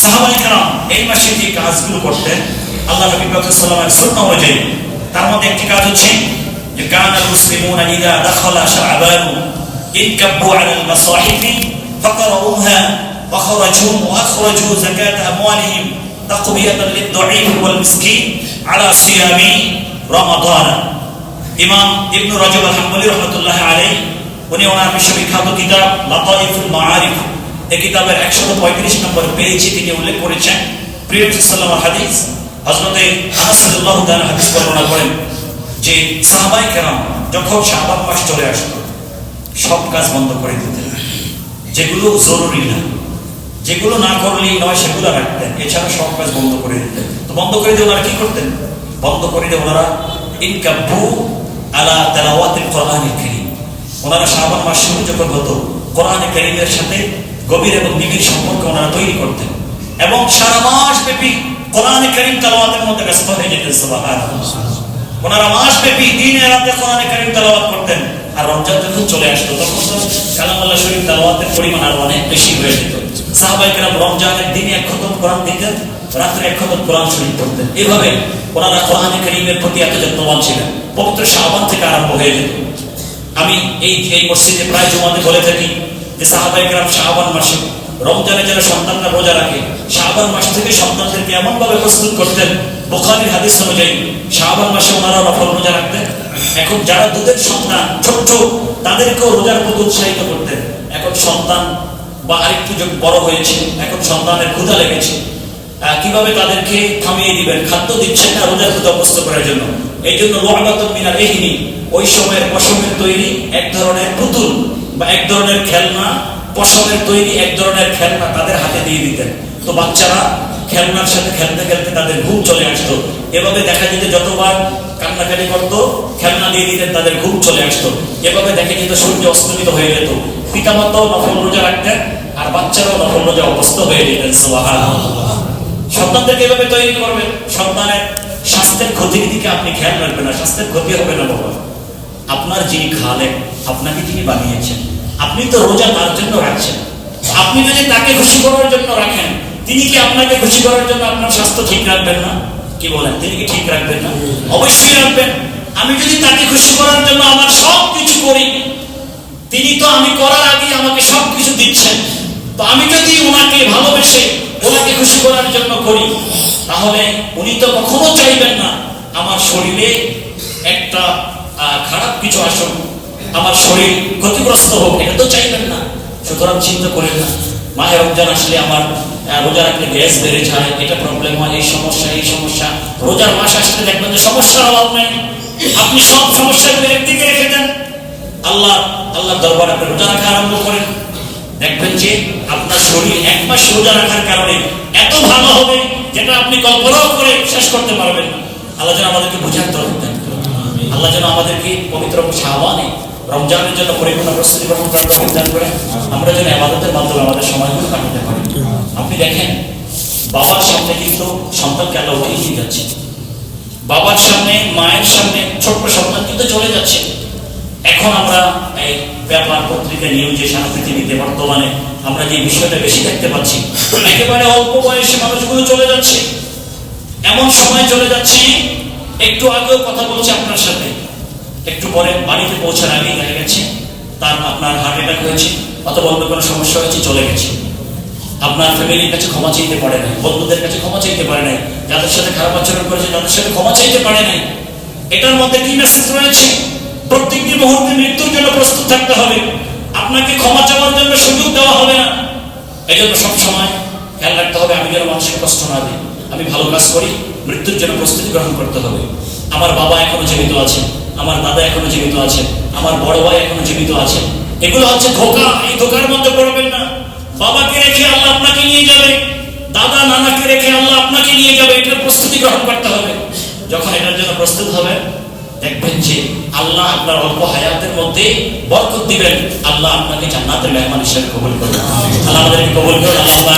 সাহাবাই কালাম এই মাসে যে কাজগুলো করতেন আল্লাহ নবী সাল্লামের সুন্নাহ অনুযায়ী তার মধ্যে একটি কাজ হচ্ছে যে কানা মুসলিমুনা ইদা দাখালা শাবান ইনকাবু আলা المصاحف فقرؤوها وخرجوا واخرجوا زكاة اموالهم تقوية للضعيف والمسكين على صيام رمضان ইমাম ইবনু রজব আল-হাম্বলি রহমতুল্লাহ আলাইহি উনি ওনার বিশ্ববিখ্যাত কিতাব লাতাইফুল মাআরিফ এই কিতাবের 135 নম্বর পেজে তিনি উল্লেখ করেছেন, প্রিয় সাল্লাল্লাহু হাদিস, হযরতে আনাস রাদিয়াল্লাহু হাদিস বর্ণনা করেন যে সাহাবায়ে কেরাম যখন শাবান মাস চলে আসতো সব কাজ বন্ধ করে দিতেন। যেগুলো জরুরি না, যেগুলো না করলেই নয় সেগুলো রাখতেন। এছাড়া সব কাজ বন্ধ করে দিতেন। তো বন্ধ করে দিয়ে ওনারা কি করতেন? বন্ধ করে দিয়ে ওনারা ইনকাব্বু আলা তেলাওয়াতিল কোরআনিল কারীম। ওনারা শাবান মাস শুরু যখন হতো, কোরআনে কারীমের সাথে গভীর এবং নিবিড় সম্পর্ক ওনারা তৈরি করতেন। এবং সারা মাস ব্যাপী কোরআনে কারীম তেলাওয়াতের মধ্যে ব্যস্ত হয়ে যেতেন, সুবহানাল্লাহ। ওনারা মাস ব্যাপী দিনে রাতে কোরআনে কারীম তেলাওয়াত করতেন। আর রমজান যখন চলে আসতো, তখন তো কালামুল্লাহ শরীফ তেলাওয়াতের পরিমাণ আরও অনেক বেশি হয়ে যেত। সাহাবাই কেরাম রমজানের দিনে এক খতম কোরআন দিতেন, রাত্রে এক খতম কোরআন শরীফ পড়তেন। এইভাবে ওনারা কোরআনে কারীমের প্রতি এত যত্নবান ছিলেন। পবিত্র শাবান থেকে আরম্ভ হয়ে যেত। আমি এই এই মসজিদে প্রায় জমাতে বলে থাকি যে মাসে রমজানে যারা সন্তানরা রোজা রাখে শাহবান মাস থেকে সন্তানদেরকে এমন ভাবে প্রস্তুত করতেন, বোখারির হাদিস অনুযায়ী শাহবান মাসে ওনারা নফল রোজা রাখতেন। এখন যারা দুধের সন্তান ছোট্ট তাদেরকেও রোজার প্রতি উৎসাহিত করতেন। এখন সন্তান বা আরেকটু বড় হয়েছে, এখন সন্তানের ক্ষুধা লেগেছে। কীভাবে তাদেরকে থামিয়ে দিবেন? খাদ্য দিচ্ছেন না রোজার প্রতি অভ্যস্ত করার জন্য। এই জন্য লোহাবাতন মিনার এহিনী, ওই সময়ের পশমের তৈরি এক ধরনের পুতুল বা এক ধরনের খেলনা পশমের তৈরি এক ধরনের খেলনা তাদের হাতে দিয়ে দিতেন। তো বাচ্চারা খেলনার সাথে খেলতে খেলতে তাদের ঘুম চলে আসতো। এভাবে দেখা যেত যতবার কান্নাকাটি করতো, খেলনা দিয়ে দিতেন তাদের ঘুম চলে আসতো। এভাবে দেখা যেত সূর্য অস্তমিত হয়ে যেত। পিতামাতাও নফল রোজা রাখতেন আর বাচ্চারাও নফল রোজা অবস্থ হয়ে যেতেন সন্তানদেরকে এভাবে তৈরি করবেন, সন্তানের স্বাস্থ্যের ক্ষতির দিকে আপনি খেয়াল রাখবেন না, স্বাস্থ্যের ক্ষতি হবে না, বাবা। আপনার যিনি খালেন আপনাকে যিনি বানিয়েছেন। আপনি তো রোজা তার জন্য রাখছেন। আপনি যদি তাকে খুশি করার জন্য রাখেন, তিনি কি আপনাকে খুশি করার জন্য আপনার স্বাস্থ্য ঠিক রাখবেন না? কি বলেন, তিনি কি ঠিক রাখবেন না? অবশ্যই রাখবেন। আমি যদি তাকে খুশি করার জন্য আমার সব কিছু করি, তিনি তো আমি করার আগে আমাকে সব কিছু দিচ্ছেন। তো আমি যদি ওনাকে ভালোবেসে ওনাকে খুশি করার জন্য করি, তাহলে উনি তো কখনো চাইবেন না আমার শরীরে একটা খারাপ কিছু আসুক। আমার শরীর ক্ষতিগ্রস্ত হোক, এটা তো চাইবেন না। সুতরাং চিন্তা করেন না। মায়ের রমজান আসলে আমার রোজা রাখলে গ্যাস বেড়ে যায়, এটা প্রবলেম হয়, এই সমস্যা এই সমস্যা। রোজার মাস আসলে দেখবেন যে সমস্যার অভাব নেই। আপনি সব সমস্যাগুলো একদিকে রেখে দেন। আল্লাহ আল্লাহ দরবার আপনি রোজা রাখা আরম্ভ করেন। দেখবেন যে আপনার শরীর এক মাস রোজা রাখার কারণে এত ভালো হবে যেটা আপনি কল্পনাও করে শেষ করতে পারবেন আল্লাহ যেন আমাদেরকে বোঝার দেন আল্লাহ যেন আমাদেরকে পবিত্র শাহবানে রমজানের জন্য পরিপূর্ণ প্রস্তুতি গ্রহণ করার তৌফিক দান করে আমরা যেন আবাদতের মাধ্যমে আমাদের সময়গুলো কাটাতে পারি। আপনি দেখেন, বাবার সামনে কিন্তু সন্তানকে আল্লাহ উঠিয়ে নিয়ে যাচ্ছে। বাবার সামনে, মায়ের সামনে ছোট্ট সন্তান কিন্তু চলে যাচ্ছে। এখন আমরা এই ব্যাপার পত্রিকা নিউজে সারা পৃথিবীতে বর্তমানে আমরা যে বিষয়টা বেশি দেখতে পাচ্ছি, একেবারে অল্প বয়সে মানুষগুলো চলে যাচ্ছে। এমন সময় চলে যাচ্ছে, একটু আগেও কথা বলছে আপনার সাথে। পরে বাড়িতে পৌঁছার আগেই দেখা গেছে, তার আপনার হার্ট অ্যাটাক হয়েছে, অথবা অন্য কোনো সমস্যা হয়েছে, চলে গেছে। আপনার ফ্যামিলির কাছে ক্ষমা চাইতে পারে নাই, বন্ধুদের কাছে ক্ষমা চাইতে পারে নাই, যাদের সাথে খারাপ আচরণ করেছে তাদের সাথে ক্ষমা চাইতে পারে নাই। এটার মধ্যে কি মেসেজ রয়েছে? প্রত্যেকটি মুহূর্তে মৃত্যুর জন্য প্রস্তুত থাকতে হবে। আপনাকে ক্ষমা চাওয়ার জন্য সুযোগ দেওয়া হবে না। এই জন্য সবসময় খেয়াল রাখতে হবে, আমি যেন মানুষের কষ্ট না দিই। আমি ভালো কাজ করি, মৃত্যুর জন্য প্রস্তুতি গ্রহণ করতে হবে। আমার বাবা এখনও জীবিত আছে আমার দাদা এখনও জীবিত আছে, আমার বড় ভাই এখনও জীবিত আছে। এগুলো হচ্ছে ধোকা, এই ধোকার মধ্যে পড়বেন না। বাবাকে রেখে আল্লাহ আপনাকে নিয়ে যাবে, দাদা নানাকে রেখে আল্লাহ আপনাকে নিয়ে যাবে এটার প্রস্তুতি গ্রহণ করতে হবে। যখন এটার জন্য প্রস্তুত হবে, দেখবেন যে আল্লাহ আপনার অল্প হায়াতের মধ্যে বরকত দিবেন। আল্লাহ আপনাকে জান্নাতের মেহমান হিসেবে কবুল করবেন আল্লাহ আমাদেরকে কবুল করুন, আল্লাহ